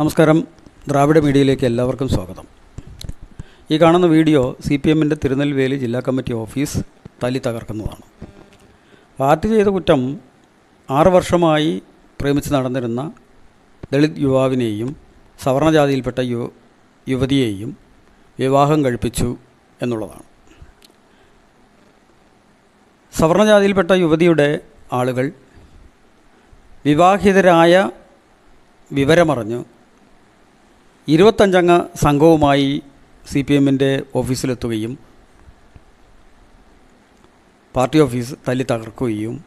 നമസ്കാരം. ദ്രാവിഡ മീഡിയയിലേക്ക് എല്ലാവർക്കും സ്വാഗതം. ഈ കാണുന്ന വീഡിയോ സി പി എമ്മിന്റെ തിരുനെൽവേലി ജില്ലാ കമ്മിറ്റി ഓഫീസ് തലി തകർക്കുന്നതാണ്. പാർട്ടി ചെയ്ത കുറ്റം ആറ് വർഷമായി പ്രേമിച്ച് നടന്നിരുന്ന ദളിത് യുവാവിനെയും സവർണജാതിയിൽപ്പെട്ട യു യുവതിയെയും വിവാഹം കഴിപ്പിച്ചു എന്നുള്ളതാണ്. സവർണജാതിയിൽപ്പെട്ട യുവതിയുടെ ആളുകൾ വിവാഹിതരായ വിവരമറിഞ്ഞ് ഇരുപത്തഞ്ചംഗ സംഘവുമായി സി പി എമ്മിന്റെ ഓഫീസിലെത്തുകയും പാർട്ടി ഓഫീസ് തല്ലി തകർക്കുകയും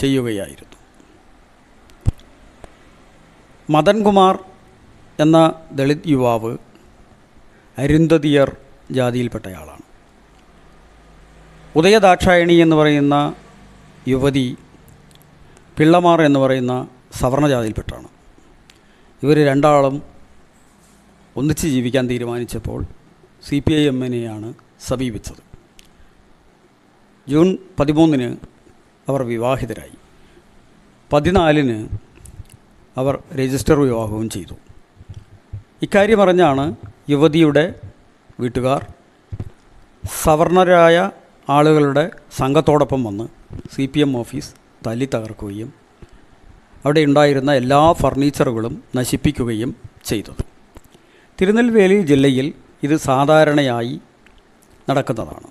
ചെയ്യുകയായിരുന്നു. മദൻകുമാർ എന്ന ദളിത് യുവാവ് അരുന്ധതിയർ ജാതിയിൽപ്പെട്ടയാളാണ്. ഉദയദാക്ഷായണി എന്ന് പറയുന്ന യുവതി പിള്ളമാർ എന്ന് പറയുന്ന സവർണജാതിയിൽപ്പെട്ടാണ് ഇവർ രണ്ടാളും ഒന്നിച്ച് ജീവിക്കാൻ തീരുമാനിച്ചപ്പോൾ സി പി ഐ എമ്മിനെയാണ് സമീപിച്ചത്. ജൂൺ പതിമൂന്നിന് അവർ വിവാഹിതരായി. പതിനാലിന് അവർ രജിസ്റ്റർ വിവാഹവും ചെയ്തു. ഇക്കാര്യം അറിഞ്ഞാണ് യുവതിയുടെ വീട്ടുകാർ സവർണരായ ആളുകളുടെ സംഘത്തോടൊപ്പം വന്ന് സി പി എം ഓഫീസ് തല്ലി തകർക്കുകയും അവിടെ ഉണ്ടായിരുന്ന എല്ലാ ഫർണിച്ചറുകളും നശിപ്പിക്കുകയും ചെയ്തത്. തിരുനെൽവേലി ജില്ലയിൽ ഇത് സാധാരണയായി നടക്കുന്നതാണ്.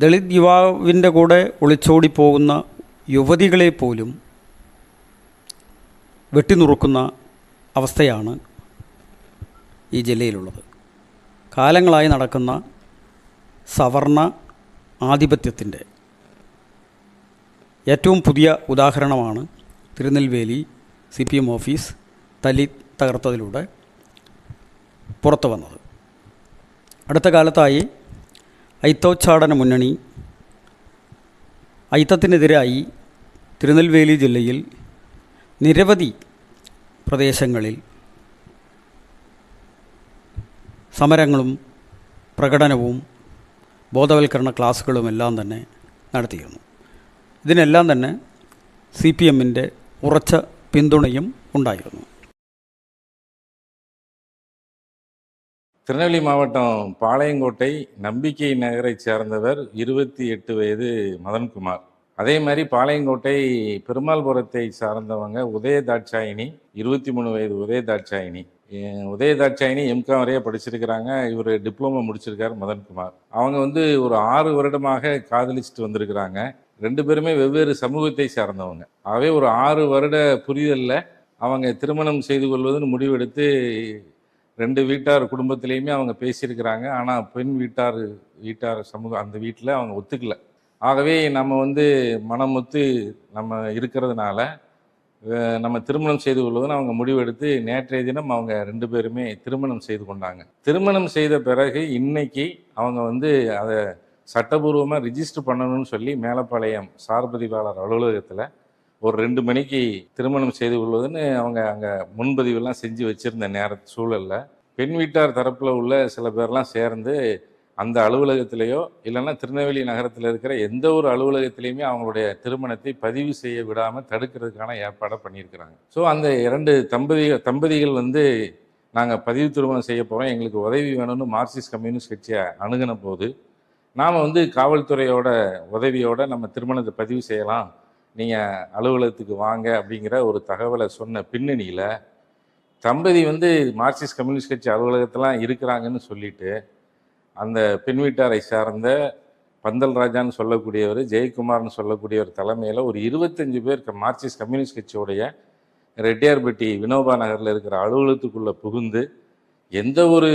ദളിത് യുവാവിന്റെ കൂടെ ഒളിച്ചോടിപ്പോകുന്ന യുവതികളെ പോലും വെട്ടിനുറുക്കുന്ന അവസ്ഥയാണ് ഈ ജില്ലയിലുള്ളത്. കാലങ്ങളായി നടക്കുന്ന സവർണ ആധിപത്യത്തിന്റെ ഏറ്റവും പുതിയ ഉദാഹരണമാണ് Tirunelveli C P M office തല്ലി തകർത്തതിലൂടെ പുറത്തു വന്നത്. അടുത്ത കാലത്തായി ഐത്തോച്ചാടന മുന്നണി ഐത്തത്തിനെതിരായി തിരുനെൽവേലി ജില്ലയിൽ നിരവധി പ്രദേശങ്ങളിൽ സമരങ്ങളും പ്രകടനവും ബോധവൽക്കരണ ക്ലാസ്സുകളും എല്ലാം തന്നെ നടത്തിയിരുന്നു. ഇതിനെല്ലാം തന്നെ സി പി എമ്മിന്റെ ഉറച്ച പിന്തുണയും ഉണ്ടായിരുന്നു. திருநெல்வேலி மாவட்டம் பாளையங்கோட்டை நம்பிக்கை நகரை சேர்ந்தவர் இருபத்தி எட்டு வயது மதன்குமார். அதே மாதிரி பாளையங்கோட்டை பெருமாள்புரத்தை சார்ந்தவங்க உதயதாட்சாயினி இருபத்தி மூணு வயது உதயதாட்சாயினி அஹ் உதயதாட்சாயினி எம்காம் வரைய படிச்சிருக்கிறாங்க. இவர் டிப்ளமோ முடிச்சிருக்காரு மதன்குமார். அவங்க வந்து ஒரு ஆறு வருடமாக காதலிச்சுட்டு வந்திருக்கிறாங்க. ரெண்டு பேருமே வெவ்வேறு சமூகத்தை சார்ந்தவங்க. ஆகவே ஒரு ஆறு வருட புரிதலில் அவங்க திருமணம் செய்து கொள்வதுன்னு முடிவெடுத்து ரெண்டு வீட்டார் குடும்பத்திலையுமே அவங்க பேசியிருக்கிறாங்க. ஆனால் பெண் வீட்டார் வீட்டார் சமூகம் அந்த வீட்டில் அவங்க ஒத்துக்கல. ஆகவே நம்ம வந்து மனமொத்து நம்ம இருக்கிறதுனால நம்ம திருமணம் செய்து கொள்வதுன்னு அவங்க முடிவெடுத்து நேற்றைய தினம் அவங்க ரெண்டு பேருமே திருமணம் செய்து கொண்டாங்க. திருமணம் செய்த பிறகு இன்னைக்கு அவங்க வந்து அதை சட்டபூர்வமாக ரிஜிஸ்டர் பண்ணணும்னு சொல்லி மேலப்பாளையம் சார்பதிவாளர் அலுவலகத்தில் ஒரு ரெண்டு மணிக்கு திருமணம் செய்து கொள்வதுன்னு அவங்க அங்கே முன்பதிவெல்லாம் செஞ்சு வச்சிருந்த நேர சூழலில். பெண் வீட்டார் தரப்பில் உள்ள சில பேர்லாம் சேர்ந்து அந்த அலுவலகத்திலேயோ இல்லைன்னா திருநெல்வேலி நகரத்தில் இருக்கிற எந்த ஒரு அலுவலகத்திலையுமே அவங்களுடைய திருமணத்தை பதிவு செய்ய விடாமல் தடுக்கிறதுக்கான ஏற்பாடை பண்ணியிருக்கிறாங்க. ஸோ அந்த இரண்டு தம்பதிகள் தம்பதிகள் வந்து நாங்கள் பதிவு திருமணம் செய்ய போகிறோம் எங்களுக்கு உதவி வேணும்னு மார்க்சிஸ்ட் கம்யூனிஸ்ட் கட்சியை அணுகின போது நாம் வந்து காவல்துறையோட உதவியோட நம்ம திருமணத்தை பதிவு செய்யலாம். நீங்கள் அலுவலகத்துக்கு வாங்க அப்படிங்கிற ஒரு தகவலை சொன்ன பின்னணியில் தம்பதி வந்து மார்க்சிஸ்ட் கம்யூனிஸ்ட் கட்சி அலுவலகத்தெலாம் இருக்கிறாங்கன்னு சொல்லிட்டு அந்த பெண் வீட்டாரை சார்ந்த பந்தல் ராஜான்னு சொல்லக்கூடியவர் ஜெயக்குமார்னு சொல்லக்கூடியவர் தலைமையில் ஒரு இருபத்தஞ்சு பேர் மார்க்சிஸ்ட் கம்யூனிஸ்ட் கட்சியோடைய ரெட்டியார்பட்டி வினோபா நகரில் இருக்கிற அலுவலகத்துக்குள்ளே புகுந்து எந்த ஒரு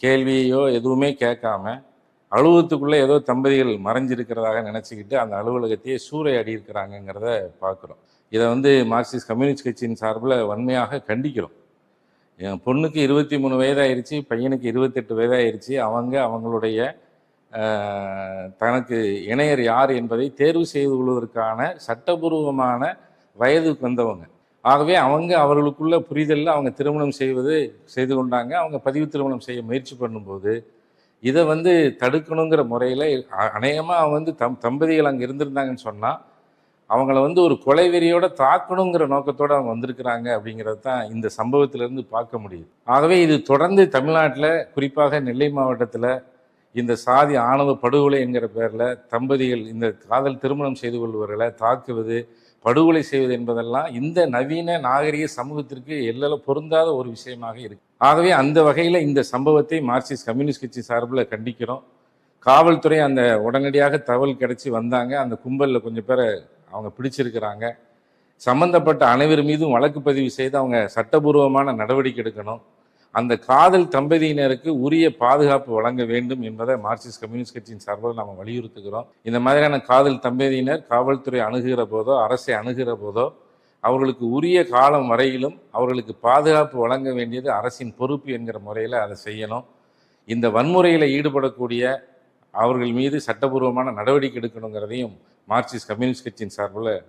கேள்வியோ எதுவுமே கேட்காம அலுவலகத்துக்குள்ளே ஏதோ தம்பதிகள் மறைஞ்சிருக்கிறதாக நினச்சிக்கிட்டு அந்த அலுவலகத்தையே சூறையாடி இருக்கிறாங்கங்கிறத பார்க்குறோம். இதை வந்து மார்க்சிஸ்ட் கம்யூனிஸ்ட் கட்சியின் சார்பில் வன்மையாக கண்டிக்கிறோம். என் பொண்ணுக்கு இருபத்தி மூணு வயதாயிருச்சு பையனுக்கு இருபத்தெட்டு வயதாயிருச்சு. அவங்க அவங்களுடைய தனக்கு இணையர் யார் என்பதை தேர்வு செய்து கொள்வதற்கான சட்டபூர்வமான வயதுக்கு வந்தவங்க. ஆகவே அவங்க அவர்களுக்குள்ள புரிதலில் அவங்க திருமணம் செய்வது செய்து கொண்டாங்க. அவங்க பதிவு திருமணம் செய்ய முயற்சி பண்ணும்போது இதை வந்து தடுக்கணுங்கிற முறையில் அநேகமாக அவன் வந்து தம் தம்பதிகள் அங்கே இருந்திருந்தாங்கன்னு சொன்னால் அவங்கள வந்து ஒரு கொலைவெறியோட தாக்கணுங்கிற நோக்கத்தோடு அவங்க வந்திருக்கிறாங்க அப்படிங்கிறது தான் இந்த சம்பவத்திலேருந்து பார்க்க முடியுது. ஆகவே இது தொடர்ந்து தமிழ்நாட்டில் குறிப்பாக நெல்லை மாவட்டத்தில் இந்த சாதி ஆணவ படுகொலை என்கிற பேரில் தம்பதிகள் இந்த காதல் திருமணம் செய்து கொள்வர்களை தாக்குவது படுகொலை செய்வது என்பதெல்லாம் இந்த நவீன நாகரிக சமூகத்திற்கு எல்லாம் பொருந்தாத ஒரு விஷயமாக இருக்கு. ஆகவே அந்த வகையில் இந்த சம்பவத்தை மார்க்சிஸ்ட் கம்யூனிஸ்ட் கட்சி சார்பில் கண்டிக்கிறோம். காவல்துறை அந்த உடனடியாக தகவல் கிடச்சி வந்தாங்க. அந்த கும்பலில் கொஞ்சம் பேரை அவங்க பிடிச்சிருக்கிறாங்க. சம்பந்தப்பட்ட அனைவர் மீதும் வழக்கு பதிவு செய்து அவங்க சட்டபூர்வமான நடவடிக்கை எடுக்கணும். அந்த காதல் தம்பதியினருக்கு உரிய பாதுகாப்பு வழங்க வேண்டும் என்பதை மார்க்சிஸ்ட் கம்யூனிஸ்ட் கட்சியின் சார்பில் நம்ம வலியுறுத்துகிறோம். இந்த மாதிரியான காதல் தம்பதியினர் காவல்துறை அணுகுகிற போதோ அரசை அணுகுகிற போதோ அவர்களுக்கு உரிய காலம் வரையிலும் அவர்களுக்கு பாதுகாப்பு வழங்க வேண்டியது அரசின் பொறுப்பு என்கிற முறையில் அதை செய்யணும். இந்த வன்முறையில் ஈடுபடக்கூடிய அவர்கள் மீது சட்டபூர்வமான நடவடிக்கை எடுக்கணுங்கிறதையும் மார்க்சிஸ்ட் கம்யூனிஸ்ட் கட்சியின் சார்பில்